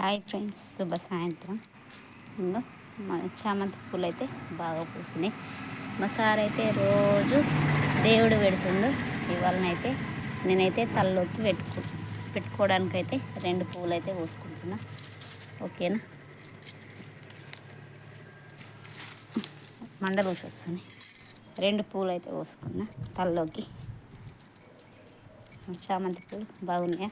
Hi friends శుభ సాయంత్రం. ఇంకా మన చామంతి పూలు అయితే బాగా పూసినాయి. మా సార్ అయితే రోజు దేవుడు పెడుతుండు. ఇవాళనైతే నేనైతే తలలోకి పెట్టుకు పెట్టుకోవడానికైతే రెండు పూలు అయితే పోసుకుంటున్నా. ఓకేనా? మండలు వస్తున్నాయి రెండు పూలు అయితే పోసుకున్నా తలలోకి. చామంతి పూలు బాగున్నాయా?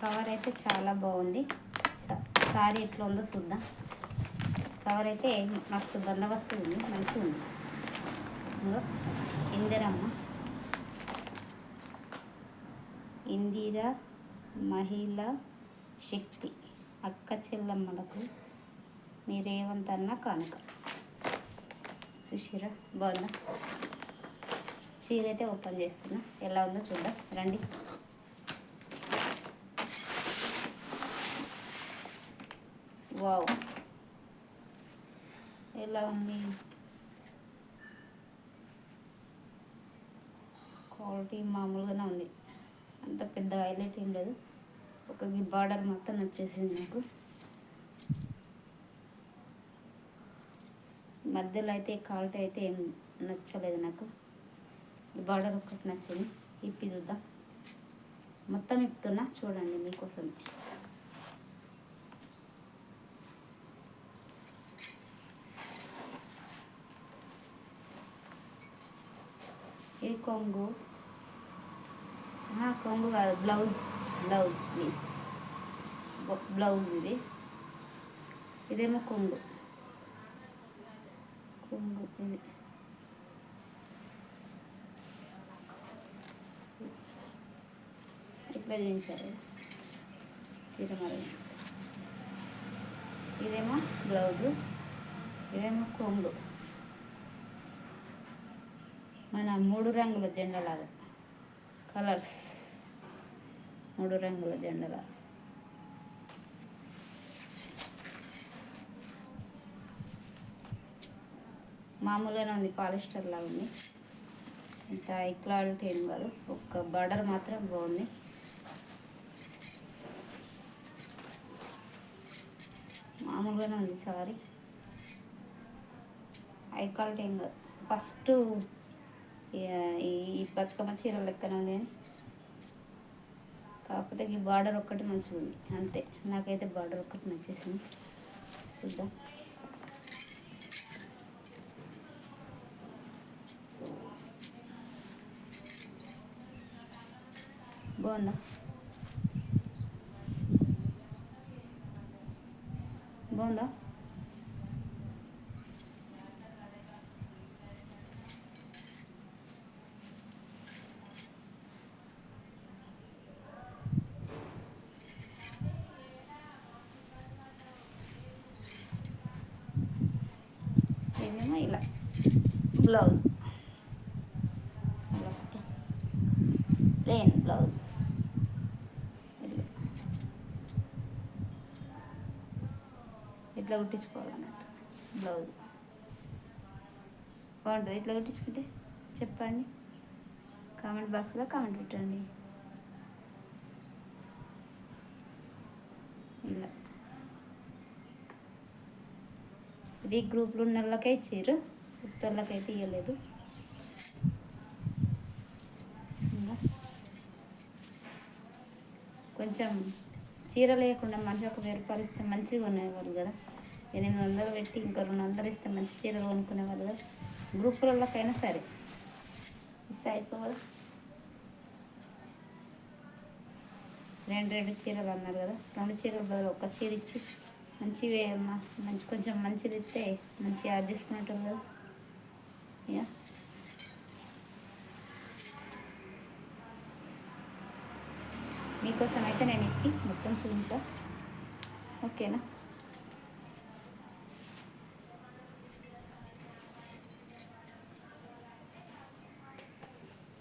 కవర్ అయితే చాలా బాగుంది. సారీ ఎట్లా ఉందో చూద్దాం. కవర్ అయితే మస్తు బందోబస్తు ఉంది మంచిగా ఉంది. ఇంకో ఇందిరమ్మ. ఇందిరా మహిళ శక్తి. అక్క చెల్లమ్మలకు మీరేమంతన్నా కనుక. సుషిరా బాగుందా? చీర అయితే ఓపెన్ చేస్తున్నా. ఎలా ఉందో చూద్దాం. రండి. వావ్ ఎలా ఉంది క్వాలిటీ మామూలుగానే ఉంది. అంత పెద్ద హైలైట్ ఏం లేదు. ఒక బార్డర్ మొత్తం నచ్చేసింది నాకు. మధ్యలో అయితే క్వాలిటీ అయితే ఏం నచ్చలేదు నాకు. ఈ బార్డర్ ఒక్కటి నచ్చింది. ఇప్పి చూద్దాం. మొత్తం ఇప్పుతున్నా చూడండి మీకోసమే. ఇది కొంగు. కొంగు కాదు బ్లౌజ్ బ్లౌజ్ ప్లీజ్ బ్లౌజ్ ఇది. ఇదేమో కొంగు. కొంగు ఇది. ఇట్లా చూపించారు తిరుమల ఇదేమో బ్లౌజు. ఇదేమో కొంగు. మన మూడు రంగుల జెండలాగా. కలర్స్ మూడు రంగుల జెండలా మామూలుగానే ఉంది పాలిస్టర్ లాగా ఉంది. ఇంత హై ఏం కాదు. ఒక్క బార్డర్ మాత్రం బాగుంది. మామూలుగానే ఉంది సారీ. హై క్వాలిటీ ఏం కాదు. ఫస్ట్ ఈ బతుకమ్మ చీర లెక్కన ఉంది కాకపోతే ఈ బార్డర్ ఒక్కటి మంచిగా ఉంది. అంతే. నాకైతే బార్డర్ ఒక్కటి నచ్చేసింది. చూద్దాం. బాగుందా? బాగుందా? ఇలా బ్లౌజ్ ప్లెయిన్ బ్లౌజ్ ఇట్లా కుట్టించుకోవాలన్నట్టు బ్లౌజ్ బాగుంటుంది ఇట్లా కుట్టించుకుంటే చెప్పండి కామెంట్ బాక్స్లో కామెంట్ పెట్టండి ఇలా ఇది గ్రూప్లో ఉన్న వాళ్ళకే ఇచ్చారు ఉత్తర్లకైతే ఇవ్వలేదు కొంచెం చీర లేకుండా మనిషి ఒక వెయ్యి రూపాయలు ఇస్తే మంచిగా ఉండేవాళ్ళు కదా. ఎనిమిది వందలు పెట్టి ఇంకా రెండు వందలు ఇస్తే మంచి చీరలు కొనుక్కునేవాళ్ళు కదా. గ్రూపులకైనా సరే. ఇస్తే అయిపోవాలి రెండు రెండు చీరలు అన్నారు కదా. రెండు చీరలు బదులు ఒక చీర ఇచ్చి మంచివి మంచి కొంచెం మంచిది ఇస్తే మంచిగా ఆర్జిస్తున్నట్టు చేసుకున్నట్టు కదా. ఇక మీకోసం అయితే నేను ఇప్పి మొత్తం చూపించా ఓకేనా?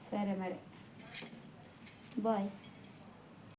సరే మరి. బాయ్.